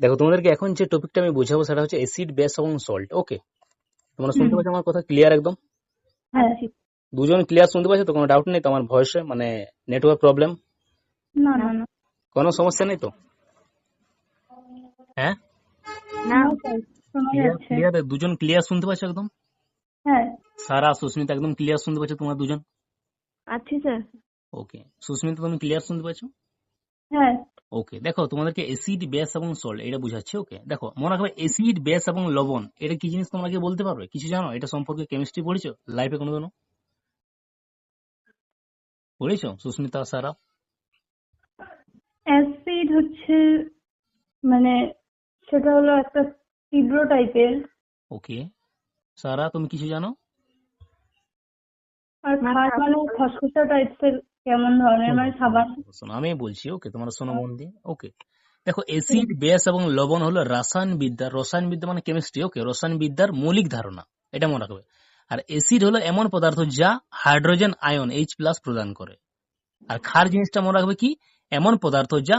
দেখো তোমাদেরকে এখন যে টপিকটা আমি বোঝাবো সেটা হচ্ছে অ্যাসিড বেস এবং সল্ট ওকে তোমরা শুনতে। পাচ্ছ আমার কথা ক্লিয়ার একদম? হ্যাঁ দুজন ক্লিয়ার শুনতে পাচ্ছ? তো কোনো ডাউট নেই তোমার ভয়েসে মানে নেটওয়ার্ক প্রবলেম না না না। কোনো সমস্যা নেই তো? হ্যাঁ? না ক্লিয়ার দুজন ক্লিয়ার শুনতে পাচ্ছ একদম? হ্যাঁ। সারা সুস্মিতা একদম ক্লিয়ার শুনতে পাচ্ছ তোমরা দুজন? আচ্ছা স্যার ওকে সুস্মিতা তুমি ক্লিয়ার শুনতে পাচ্ছ? হ্যাঁ। ওকে দেখো তোমাদেরকে অ্যাসিড বেস এবং সল্ট এটা বুঝাচ্ছি ওকে দেখো মনে রাখবে অ্যাসিড বেস এবং লবণ এটা কি জিনিস তোমরা কি বলতে পারবে? কিছু জানো? এটা সম্পর্কে কেমিস্ট্রি পড়েছো? লাইফে কোনো দিনও পড়েছো? সুস্মিতা সারা? অ্যাসিড হচ্ছে মানে সেটা হলো একটা তীব্র টাইপের ওকে সারা তুমি কিছু জানো? আর খার মানে খসখসা টাইপের কেমন ধরনের? মানে সাবান শোনো আমি বলছি ওকে তোমরা শোনো মন দিয়ে ওকে দেখো অ্যাসিড বেস এবং লবণ হলো রসায়ন বিদ্যা রসায়ন বিদ্যা মানে কেমিস্ট্রি ওকে রসায়ন বিদ্যার মৌলিক ধারণা এটা মনে রাখবে। আর অ্যাসিড হলো এমন পদার্থ যা হাইড্রোজেন আয়ন এইচ প্লাস প্রদান করে। আর ক্ষার জিনিসটা মনে রাখবে কি? এমন পদার্থ যা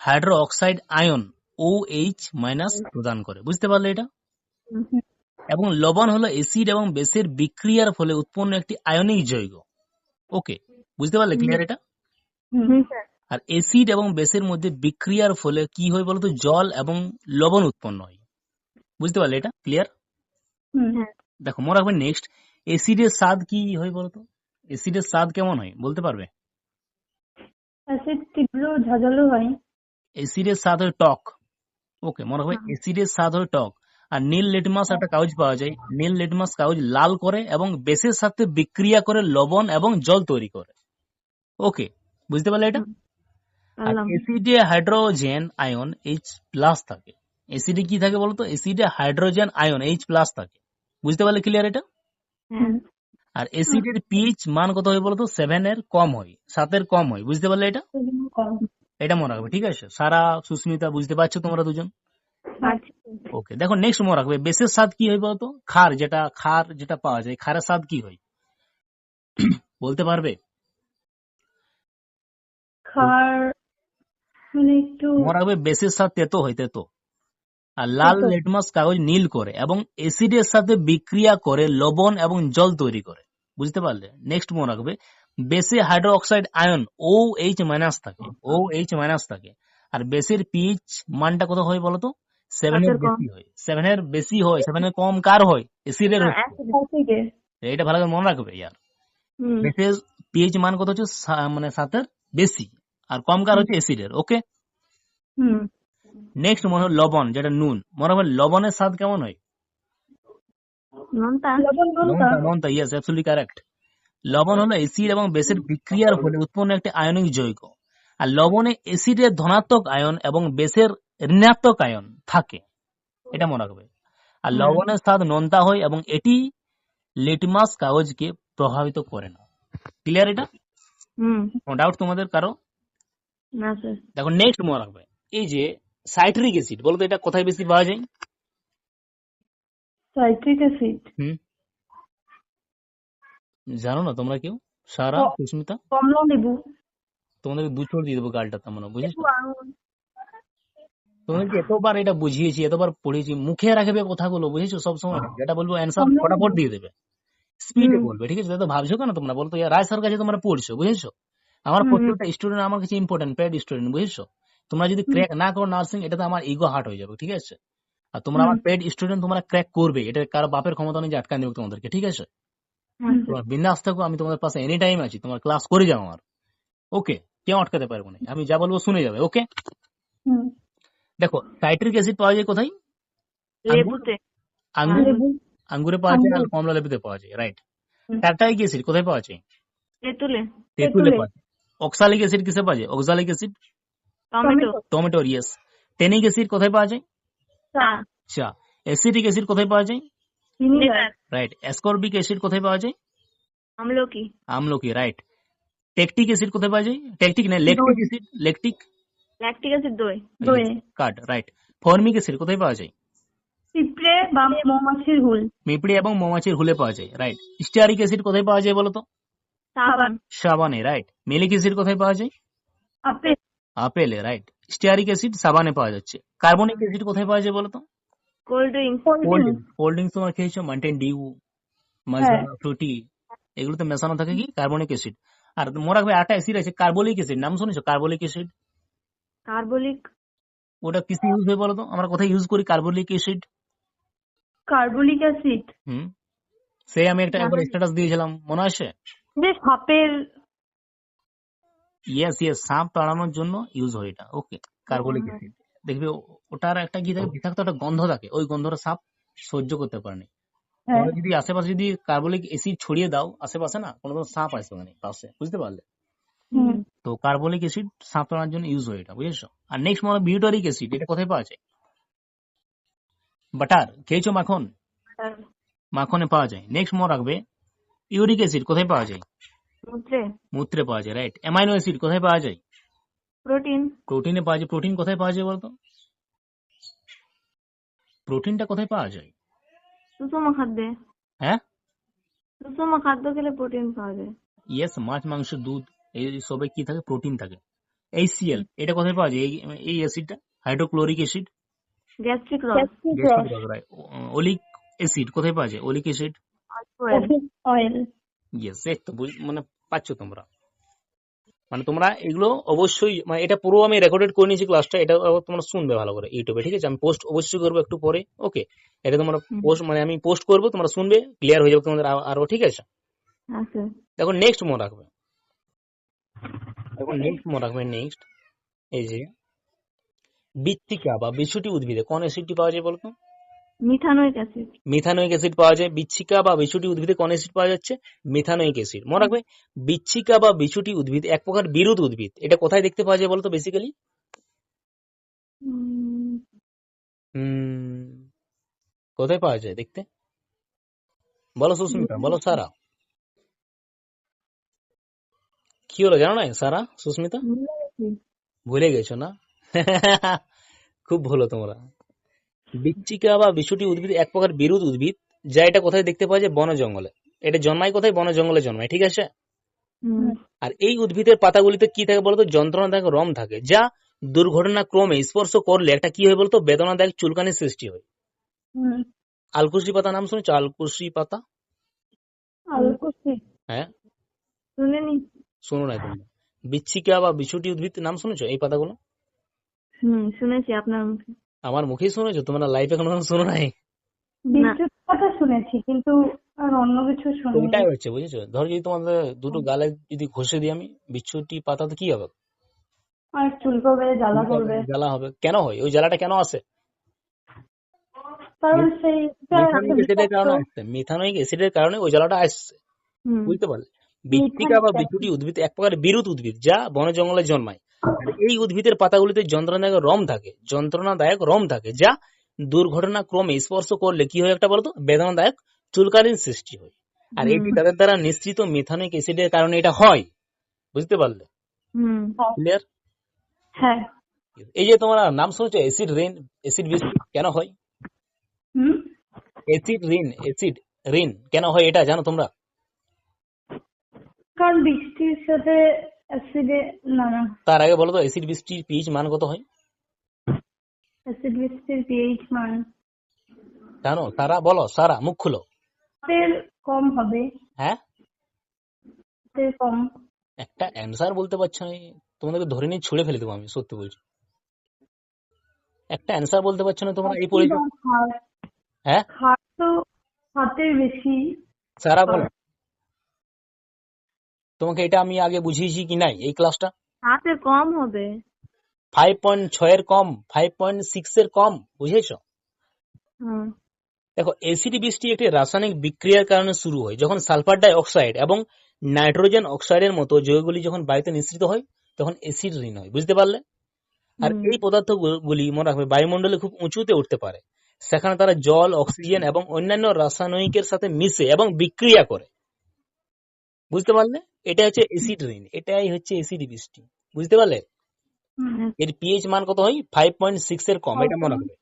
hydroxide ion O H minus প্রদান করে বুঝতে পারলে এটা? এবং লবণ হলো অ্যাসিড এবং বেসের বিক্রিয়ার ফলে উৎপন্ন একটি আয়নিক যৌগ ওকে বুঝতে পারলে ক্লিয়ার এটা? আর এসিড এবং বেসের মধ্যে বিক্রিয়ার ফলে কি হয় বলতো? জল এবং লবণ উৎপন্ন হয়। বুঝতে পারলে এটা? ক্লিয়ার দেখো মনে রাখবে নেক্সট অ্যাসিডের স্বাদ কি হয় বলতো? অ্যাসিডের স্বাদ কেমন হয়? বলতে পারবে? অ্যাসিড তীব্র ঝাঁঝালো হয়। অ্যাসিডের স্বাদ হয় টক। ওকে মনে রাখবে অ্যাসিডের স্বাদ হয় টক। আর নীল লেটমাস একটা কাগজ পাওয়া যায়। নীল লেটমাস কাগজ লাল করে এবং বেসের সাথে বিক্রিয়া করে লবণ এবং জল তৈরি করে। ওকে বুঝতে পারলে এটা? অ্যাসিডে হাইড্রোজেন আয়ন এইচ প্লাস থাকে। অ্যাসিডে কি থাকে বলতো? অ্যাসিডে হাইড্রোজেন আয়ন এইচ প্লাস থাকে। বুঝতে পারলে ক্লিয়ার এটা? আর অ্যাসিডের পিএইচ মান কত হয় বলতো? সেভেন এর কম হয় সাতের কম হয়। বুঝতে পারলে এটা? এটা মনে রাখবে ঠিক আছে? সারা সুস্মিতা বুঝতে পারছ তোমরা দুজন? ওকে দেখো নেক্সট মনে রাখবে বেসের স্বাদ কি হয় বলতো? খার যেটা খার যেটা পাওয়া যায় খারের স্বাদ কি হয়? বলতে পারবে? খার মানে একটু রাখবে বেসের স্বাদ তেতো হয় তেতো। আর লাল লেটমাস কাগজ নীল করে এবং অ্যাসিডের সাথে বিক্রিয়া করে লবণ এবং জল তৈরি করে। বুঝতে পারলে? নেক্সট মনে রাখবে বেসে hydroxide ion O H minus থাকে ও এইচ মাইনাস থাকে। আর বেসের পিএইচ মানটা কত হয় বলতো? সেভেন এর বেশি হয়। সেভেন এর বেশি হয় সেভেন এর কম কার হয়? অ্যাসিডের হয়। এটা ভালো করে মনে রাখবে ইয়ার। বেসের পিএইচ মান কত হচ্ছে? মানে সাতের বেশি। আর কম কার হচ্ছে অ্যাসিডের ওকে নেক্সট মনে হয় লবণ যেটা নুন। মনে হবে লবণের স্বাদ কেমন হয়? নোনতা লবণ নোনতা লবণটা লবণটা ইয়েস অ্যাবসলিউটলি কারেক্ট লবণ হলো অ্যাসিড এবং বেসের বিক্রিয়ার ফলে উৎপন্ন একটি আয়নিক যৌগ আর লবণে অ্যাসিডের ধনাত্মক আয়ন এবং বেসের ঋণাত্মক আয়ন থাকে। এটা মনে রাখবে। আর লবণের স্বাদ নোনতা হয় এবং এটি লিটমাস কাগজকে প্রভাবিত করে না। ক্লিয়ার এটা? হুম। ডাউট তোমাদের কারও? না স্যার। দেখো নেক্সট মনে রাখবে। এই যে সাইট্রিক অ্যাসিড বলতো এটা কোথায় বেশি পাওয়া যায়? সাইট্রিক অ্যাসিড হুম। জানো না তোমরা কেউ? সারা সুস্মিতা? কমলা লেবু তোমাদেরকে দু চোর দিয়ে দেবো গালটা তার মানে বুঝেছ? তোমাদেরকে এতবার এটা বুঝিয়েছি এতবার পড়িয়েছি মুখে রাখবে কথাগুলো বুঝেছ? সবসময় যেটা বলব অ্যান্সার ফটাফট দিয়ে দেবে। স্পিডে বলবে ঠিক আছে? তো ভাবছ কেন তোমরা? বলতো রায় স্যার কাছে তোমরা পড়ছো বুঝেছ? আমার প্রত্যেকটা স্টুডেন্ট আমার কাছে ইম্পর্টেন্ট পেড স্টুডেন্ট বুঝেছ? তোমরা যদি ক্র্যাক না করো নার্সিং এটাতে আমার ইগো হার্ট হয়ে যাবে ঠিক আছে? আর তোমরা আমার পেড স্টুডেন্ট তোমরা ক্র্যাক করবে এটা কারও বাপের ক্ষমতা নেই যে আটকান দেবে তোমাদেরকে ঠিক আছে? তোমার বিন্দাস থাকো আমি তোমাদের পাশে এনি টাইম আছি তোমার ক্লাস করে যাও আমার। ওকে কেউ আটকাতে পারব না আমি যা বলব শুনে যাবে ওকে দেখো সাইট্রিক অ্যাসিড পাওয়া যায় কোথায়? লেবুতে। আঙ্গুর আঙ্গুরে পাওয়া যায় আর কমলা লেবুতে পাওয়া যায় রাইট। টাটাইক অ্যাসিড কোথায় পাওয়া যায়? তেঁতুলে তেঁতুলে। পাওয়া যায়। অক্সালিক অ্যাসিড কিসে পাওয়া যায় অক্সালিক অ্যাসিড টমেটো টমেটোর ইয়েস টেনিক অ্যাসিড কোথায় পাওয়া যায় চা চা অ্যাসিডিক অ্যাসিড কোথায় পাওয়া যায় রাইট অ্যাসকর্বিক অ্যাসিড কোথায় পাওয়া যায় আমলকি আমলকি রাইট টেকটিক অ্যাসিড কোথায় পাওয়া যায় টেকটিক না lactic acid lactic lactic acid দই দই কাট রাইট ফর্মিক অ্যাসিড কোথায় পাওয়া যায় পিঁপড়ে বা মৌমাছির হুল পিঁপড়ে এবং মৌমাছির হুলে পাওয়া যায় রাইট স্টিয়ারিক অ্যাসিড কোথায় পাওয়া যায় বলতো সাবান সাবানে। রাইট মেলিক অ্যাসিড কোথায় পাওয়া যায়? আপেল। আপেলে রাইট স্টিয়ারিক অ্যাসিড সাবানে পাওয়া যাচ্ছে। কার্বনিক অ্যাসিড কোথায় পাওয়া যায় বলো তো কোল্ড ড্রিঙ্কস কোল্ড ড্রিঙ্কস তোমার খেয়েছো? মাউন্টেন ডিউ মাজা ফ্রুটি এগুলোতে মেশানো থাকে কি? Carbonic acid. আর মনে রাখবে আটা অ্যাসিড আছে কার্বলিক অ্যাসিড। নাম শুনেছো? Carbolic acid? কার্বলিক। ওটা কিসে ইউজ হয় বলো তো আমরা কোথায় ইউজ করি কার্বলিক অ্যাসিড? Carbolic acid. হুম। সে আমি একটা একবার স্ট্যাটাস দিয়েছিলাম মনে আছে? যে সাপের ইয়েস ইয়েস সাপ তাড়ানোর জন্য ইউজ হয় এটা। ওকে কার্বলিক অ্যাসিড দেখবে ওটার একটা কি থাকে? বিষাক্ত একটা গন্ধ থাকে। ওই গন্ধটা সাপ সহ্য করতে পারে না। হ্যাঁ। যদি আশেপাশে যদি কার্বলিক অ্যাসিড ছড়িয়ে দাও আশেপাশে না কোনো কোনো সাপ আসবে না পাশে। বুঝতে পারলে? তো কার্বলিক অ্যাসিড সাপ তাড়ানোর জন্য ইউজ হয় এটা বুঝেছ? আর নেক্সট মনে বিউটারিক অ্যাসিড এটা কোথায় পাওয়া যায়? বাটার খেয়েছো মাখন? মাখনে পাওয়া যায়। নেক্সট মনে রাখবে ইউরিক অ্যাসিড কোথায় পাওয়া যায়? মূত্রে। মূত্রে পাওয়া যায় রাইট অ্যামাইনো অ্যাসিড কোথায় পাওয়া যায়? প্রোটিন। প্রোটিনে পাওয়া যায়। প্রোটিন কোথায় পাওয়া যায় বলতো? প্রোটিনটা কোথায় পাওয়া যায়? সুষম খাদ্যে। হ্যাঁ? সুষম খাদ্য খেলে প্রোটিন পাওয়া যায়। ইয়েস মাছ মাংস দুধ এই সবে কি থাকে? প্রোটিন থাকে। এইচসিএল এটা কোথায় পাওয়া যায়? এই এই অ্যাসিডটা? Hydrochloric acid? গ্যাস্ট্রিক রস। ওলিক অ্যাসিড কোথায় পাওয়া যায়? Oleic acid? অয়েল ইয়েস এই তো মানে পাচ্ছ তোমরা। মানে তোমরা এগুলো অবশ্যই মানে এটা পুরো আমি রেকর্ডেড করে নিয়েছি ক্লাসটা এটা তোমরা শুনবে ভালো করে ইউটিউবে ঠিক আছে? আমি পোস্ট অবশ্যই করব একটু পরে ওকে এটা তোমরা পোস্ট মানে আমি পোস্ট করব তোমরা শুনবে ক্লিয়ার হয়ে যাবে তোমাদের আরও ঠিক আছে? আছে দেখো নেক্সট মনে রাখবে। দেখো নেক্সট মনে রাখবে নেক্সট এই যে বিচ্ছিকা বা বিছুটি উদ্ভিদে কোন অ্যাসিডটি পাওয়া যায় বলতো? Methanoic acid. মিথানোইক অ্যাসিড পাওয়া যায় বিচ্ছিকা বা বিছুটি উদ্ভিদে কোন অ্যাসিড পাওয়া যাচ্ছে? Methanoic acid. মনে রাখবে বিচ্ছিকা বা বিছুটি উদ্ভিদ এক প্রকার বিরোধ উদ্ভিদ। এটা কোথায় দেখতে পাওয়া যায় বলতো বেসিক্যালি হুম কোথায় পাওয়া যায় দেখতে? বলো সুস্মিতা বলো সারা। কি হলো জানো না সারা সুস্মিতা? ভুলে গেছো না? খুব ভুলো তোমরা। বিচ্ছিকা বা বিছুটি উদ্ভিদ এক প্রকার বিরোধ উদ্ভিদ যা এটা কোথায় দেখতে পাওয়া যায়? বন জঙ্গলে এটা জন্মায় কোথায়? বন জঙ্গলে জন্মায় ঠিক আছে? আর এই উদ্ভিদের পাতাগুলিতে কি থাকে বলতো? যন্ত্রণাদায়ক রম থাকে যা দুর্ঘটনা ক্রমে স্পর্শ করলে একটা কি হয় বলতো? বেদনাদায়ক চুলকানির সৃষ্টি হয়। আলকুশি পাতা নাম শুনেছ? আলকুশি পাতা? হ্যাঁ। শুনেনি। শোনো না তুমি। বিচ্ছিকা বা বিছুটি উদ্ভিদ নাম শুনেছো এই পাতাগুলো? হুম শুনেছি আপনার মুখে। আমার মুখেই শুনেছো তোমরা লাইফে কোনো শোনো নাই। বিদ্যুৎ কথা শুনেছি কিন্তু আর অন্য কিছু শুনিনি। ওইটাই হচ্ছে বুঝেছ? ধরো যদি তোমাদের দুটো গালে যদি ঘষে দিই আমি বিচ্ছুটি পাতাতে কি হবে? আর চুলকবে জ্বালা করবে জ্বালা হবে। কেন হয়? ওই জ্বালাটা কেন আসে? কারণ সেই অ্যাসিডের কারণে আসছে। অ্যাসিডের কারণে ওই জ্বালাটা আসছে। বুঝতে পারলে? বিচ্ছিকা বা বিচ্ছুটি উদ্ভিদ এক প্রকার বিরুদ্ধ উদ্ভিদ যা বন জঙ্গলে জন্মায়। এই উদ্ভিদের পাতাগুলিতে যন্ত্রণাদায়ক রম থাকে যন্ত্রণাদায়ক রম থাকে যা দুর্ঘটনা ক্রমে স্পর্শ করলে কি হয় একটা বলতো? বেদনাদায়ক চুলকানির সৃষ্টি হয়। আর এটি তাদের দ্বারা নিশ্চিত মিথানোইক অ্যাসিডের কারণে এটা হয়। বুঝতে পারলে? ক্লিয়ার হ্যাঁ। এই যে তোমরা নাম শুনেছো অ্যাসিড রেন অ্যাসিড বৃষ্টি কেন হয়? হুম? অ্যাসিড রেন অ্যাসিড রেন কেন হয় এটা জানো তোমরা? কারণ বৃষ্টির সাথে অ্যাসিডে না না। তার আগে বলো তো অ্যাসিড বৃষ্টির পিএইচ মান কত হয়? অ্যাসিড বৃষ্টির পিএইচ মান? জানো সারা বলো সারা মুখ খুলো। তেল কম হবে। হ্যাঁ? তেল কম। একটা অ্যান্সার বলতে পারছ না তোমাদেরকে ধরে নিয়ে ছুড়ে ফেলে দেবো আমি সত্যি বলছি। একটা অ্যান্সার বলতে পারছ না তোমরা এই পরিচয় হ্যাঁ? হাত তো হাতের বেশি। সারা বলো। তোমাকে এটা আমি আগে বুঝিয়েছি কি নাই এই ক্লাসটা হাতে কম হবে। ফাইভ পয়েন্ট ছয়ের কম ফাইভ পয়েন্ট সিক্স এর কম বুঝেছ? হুম। দেখো এসিড বৃষ্টি একটি রাসায়নিক বিক্রিয়ার কারণে শুরু হয় যখন সালফার ডাই অক্সাইড এবং নাইট্রোজেন অক্সাইডের মতো যৌগগুলি যখন বায়ুতে নিঃসৃত হয় তখন এসিড ঋণ হয় বুঝতে পারলে? আর। এই পদার্থগুলি মনে রাখবে বায়ুমণ্ডলে খুব উঁচুতে উঠতে পারে সেখানে তারা জল অক্সিজেন এবং অন্যান্য রাসায়নিকের সাথে মিশে এবং বিক্রিয়া করে। বুঝতে পারলে? এটা হচ্ছে এসিড ঋণ এটাই হচ্ছে এসিড বৃষ্টি বুঝতে পারলে এর পিএইচ মান কত হয়? ফাইভ পয়েন্ট সিক্স এর কম এটা মনে রাখবে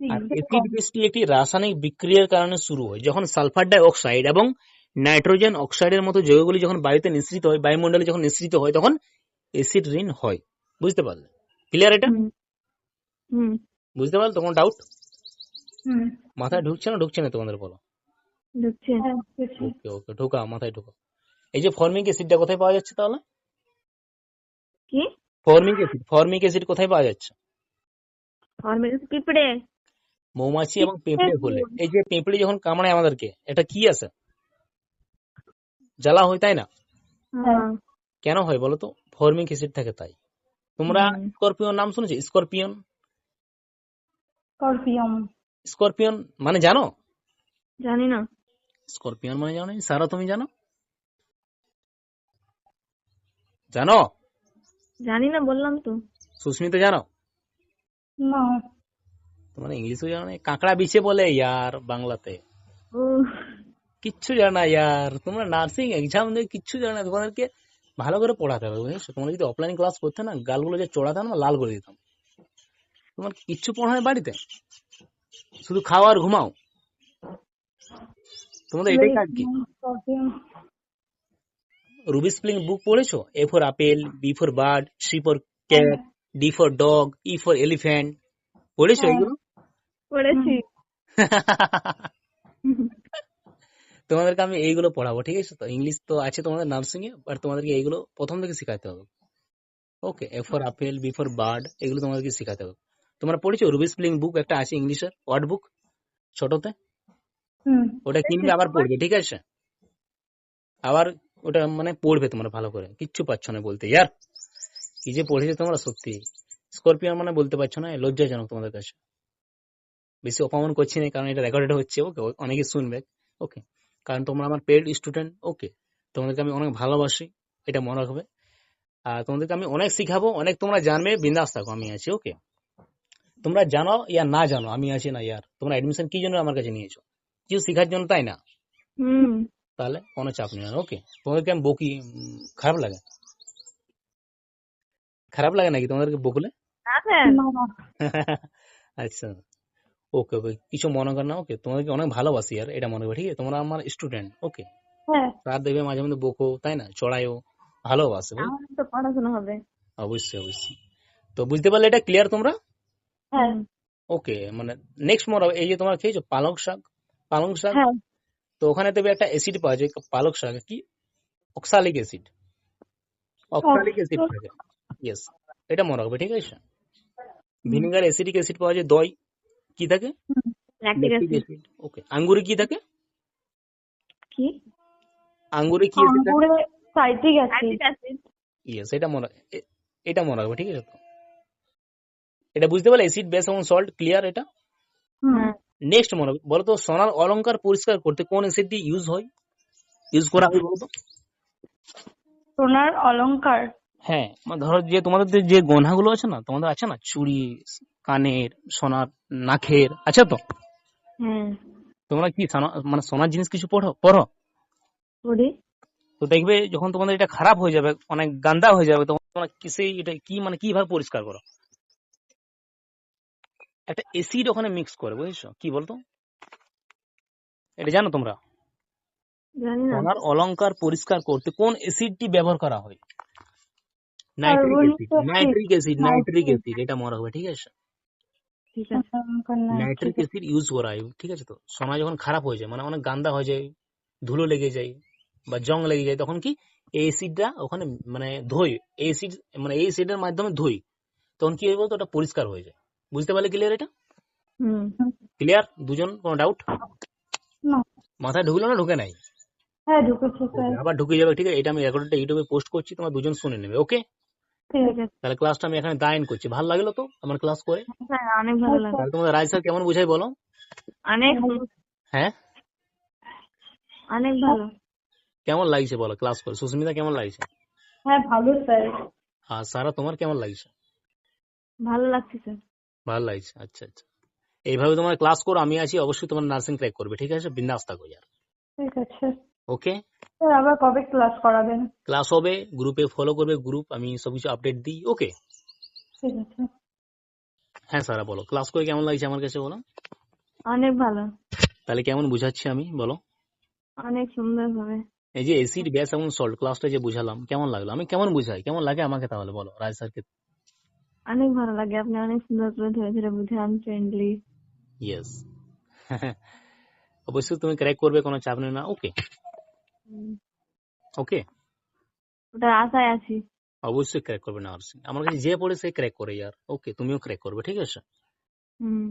আর এসিড বৃষ্টি একটি রাসায়নিক বিক্রিয়ার কারণে শুরু হয় যখন সালফার ডাই অক্সাইড এবং নাইট্রোজেন অক্সাইডের মতো যৌগগুলি যখন বায়ুতে নিঃসৃত হয় বায়ুমণ্ডলে যখন নিঃসৃত হয় তখন এসিড ঋণ হয় বুঝতে পারলে ক্লিয়ার এটা? বুঝতে পারলে তোমার ডাউট হুম। মাথায় ঢুকছে না? ঢুকছে না তোমাদের বলো। ঢুকছে। হ্যাঁ ওকে ওকে ঢোকা মাথায় ঢোকা। এই যে ফর্মিক অ্যাসিডটা কোথায় পাওয়া যাচ্ছে তাহলে? কি? ফর্মিক অ্যাসিড ফর্মিক অ্যাসিড কোথায় পাওয়া যাচ্ছে? ফর্মের পিঁপড়ে। মৌমাছি এবং পেঁপড়ে হলে। এই যে পেঁপড়ে যখন কামড়ায় আমাদেরকে এটা কি আছে? জ্বালা হয় তাই না? হ্যাঁ। কেন হয় বলো তো? ফর্মিক অ্যাসিড থাকে তাই। তোমরা। স্করপিয়ন নাম শুনেছো? স্করপিয়ন স্করপিয়ন স্করপিয়ন মানে জানো? জানি না। স্করপিয়ন মানে জানো? সারা তুমি জানো? জানো? জানি না বললাম তো। সুস্মিতা জানো? না। তোমার ইংলিশও জানো না কাঁকড়া বিছে বলে ইয়ার বাংলাতে। কিচ্ছু জানো ইয়ার তোমরা নার্সিং এক্সাম দিয়ে কিচ্ছু জানো না তোমাদেরকে ভালো করে পড়াতে হবে বুঝেছ? তোমরা যদি অফলাইন ক্লাস করতে না গালগুলো যে চড়াতাম না লাল করে দিতাম। তোমার কিচ্ছু পড়ায় বাড়িতে? শুধু খাও আর ঘুমাও। তোমাদের এটাই কাজ কি? স্করপিয়ন রুবি স্প্লিং বুক পড়েছো? A for apple B for bird C for cat D for dog E for elephant পড়েছো হ্যাঁ। এগুলো? পড়েছি। তোমাদেরকে আমি এইগুলো পড়াবো ঠিক আছে? তো ইংলিশ তো আছে তোমাদের নার্সিং এ বাট তোমাদেরকে এইগুলো প্রথম থেকে শেখাতে হবে। Okay A for apple B for bird এগুলো তোমাদেরকে শেখাতে হবে। তোমরা পড়েছো রুবি স্প্লিং বুক? একটা আছে ইংলিশের ওয়ার্ড বুক ছোটতে? ওটা কিনবে আবার পড়বে ঠিক আছে? আবার ওটা মানে পড়বে তোমরা ভালো করে। কিচ্ছু পাচ্ছ না বলতে। ইয়ার, কি যে পড়েছে তোমরা সত্যি। স্করপিয়ন মানে বলতে পারছ না, লজ্জাজনক তোমাদের কাছে। বেশি অপমান করছি না, কারণ এটা রেকর্ডেড হচ্ছে, ওকে অনেকে শুনবে। ওকে, কারণ তোমরা আমার পেড স্টুডেন্ট ওকে। তোমাদেরকে আমি অনেক ভালোবাসি, এটা মনে রাখবে। আর তোমাদেরকে আমি অনেক শিখাবো, অনেক তোমরা জানবে, বিন্দাস থাকো, আমি আছি, ওকে। তোমরা জানো ইয়া না জানো, আমি আছি না, ইয়ার। তোমরা এডমিশন কি জন্য আমার কাছে নিয়েছো? কিছু শেখার জন্য তাই না? তাহলে কোনো চাপ নেই। ওকে তোমাদেরকে আমি বকি খারাপ লাগে? খারাপ লাগে নাকি তোমাদেরকে বকলে? আচ্ছা। ওকে ওকে কিছু মনে কর না ওকে তোমাদেরকে অনেক ভালোবাসি আর এটা মনে করবে ঠিক আছে? তোমরা আমার স্টুডেন্ট ওকে হ্যাঁ। রাত দেবে মাঝে মধ্যে বকো তাই না? চড়াইও ভালোবাসে? পড়াশোনা হবে। অবশ্যই অবশ্যই। তো বুঝতে পারলে এটা ক্লিয়ার তোমরা? হ্যাঁ। ওকে মানে নেক্সট হবে এই যে তোমরা খেয়েছো পালং শাক? পালং শাক? হ্যাঁ। তো ওখানে দেবে একটা অ্যাসিড পাওয়া যায় পালক শাকে কি? অক্সালিক অ্যাসিড অক্সালিক অ্যাসিড থাকে ইয়েস এটা মনে রাখবে ঠিক আছে? ভিনেগার অ্যাসিডিক অ্যাসিড পাওয়া যায় দই। কি থাকে? ওকে আঙ্গুরে কি থাকে? কি? আঙ্গুরে কি আঙ্গুরে সাইট্রিক অ্যাসিড ইয়েস এটা মনে এটা মনে রাখবে ঠিক আছে তো? এটা বুঝতে পারলে অ্যাসিড বেস এবং সল্ট ক্লিয়ার এটা? হুম। হ্যাঁ নেক্সট মনে রাখবে বলো তো সোনার অলংকার পরিষ্কার করতে কোন অ্যাসিডটি ইউজ হয়? ইউজ করা হয় বলো তো? সোনার অলংকার? হ্যাঁ মানে ধরো যে তোমাদের যে- গহনাগুলো আছে না তোমাদের আছে না? চুড়ি কানের সোনার নাকের আছে তো? তোমরা কি মানে সোনার জিনিস কিছু পড়ো? পড়ো? পড়ি। তো দেখবে যখন তোমাদের এটা খারাপ হয়ে যাবে অনেক গান্দা হয়ে যাবে তখন তোমরা কিসে এটা কি মানে কীভাবে পরিষ্কার করো? একটা এসিড ওখানে মিক্স করে বুঝেছ? কি বলতো? এটা জানো তোমরা? জানি না। সোনার অলংকার পরিষ্কার করতে কোন অ্যাসিডটি ব্যবহার করা হয়? Nitric acid. Nitric acid nitric nitric acid এটা মনে রাখবে ঠিক আছে? নাইট্রিক অ্যাসিড ইউজ করা হয় ঠিক আছে তো? সোনা যখন খারাপ হয়ে যায় মানে অনেক গান্দা হয়ে যায় ধুলো লেগে যায় বা জং লেগে যায় তখন কি এই অ্যাসিডটা ওখানে মানে ধুই এই অ্যাসিড মানে এই অ্যাসিডের মাধ্যমে ধুই তখন কি হয় বলতো? ওটা পরিষ্কার হয়ে যায়। বুঝতে পারলে ক্লিয়ার এটা? ক্লিয়ার দুজন? কোনো ডাউট মাথায় ঢুকলো না? ঢুকে নাই? হ্যাঁ ঢুকেছে আবার ঢুকে যাবে ঠিক আছে? এটা আমি রেকর্ডটা ইউটিউবে পোস্ট করছি তোমার দুজন শুনে নেবে ওকে? তাহলে ক্লাসটা আমি এখানে দায়ন করছি। ভালো লাগল তো আমার ক্লাস করে? হ্যাঁ অনেক ভালো লাগে তাহলে তোমাদের রাজ স্যার কেমন বুঝাই বলো? অনেক হ্যাঁ? অনেক ভালো। কেমন লাগছে বলো ক্লাস করে? সুস্মিতা কেমন লাগছে? হ্যাঁ ভালো স্যার আর সারা তোমার কেমন লাগছে? ভালো লাগছে স্যার ভালো লাগছে। আচ্ছা আচ্ছা। এইভাবে তোমার ক্লাস করো আমি আছি অবশ্যই তোমার নার্সিং ক্র্যাক করবে ঠিক আছে? বিন্দাস থাকো ঠিক আছে। ওকে স্যার আবার কবে ক্লাস করাবেন? ক্লাস হবে গ্রুপে ফলো করবে গ্রুপ আমি সবকিছু আপডেট দিই ওকে ঠিক আছে। হ্যাঁ সারা বলো। ক্লাস করে কেমন লাগছে আমার কাছে বলো? অনেক ভালো। তাহলে কেমন বুঝাচ্ছি আমি বলো? অনেক সুন্দর ভাবে। এই যে এসিড গ্যাস এবং সল্ট ক্লাসটা যে বুঝালাম কেমন লাগল? আমি কেমন বুঝাই? কেমন লাগে আমাকে তাহলে বলো রাজ স্যারকে? অনেক ভালো লাগে। আপনি অনেক সুন্দর করে ধরে ধরে বুঝান ফ্রেন্ডলি ইয়েস অবশ্যই তুমি ক্র্যাক করবে কোনো চাপ নেই না। ওকে ওকে ওটা আশায় আছি। অবশ্যই ক্র্যাক করবে নার্সিং আমার কাছে যে পড়ে সে ক্র্যাক করে ইয়ার। ওকে তুমিও ক্র্যাক করবে ঠিক আছে? হুম।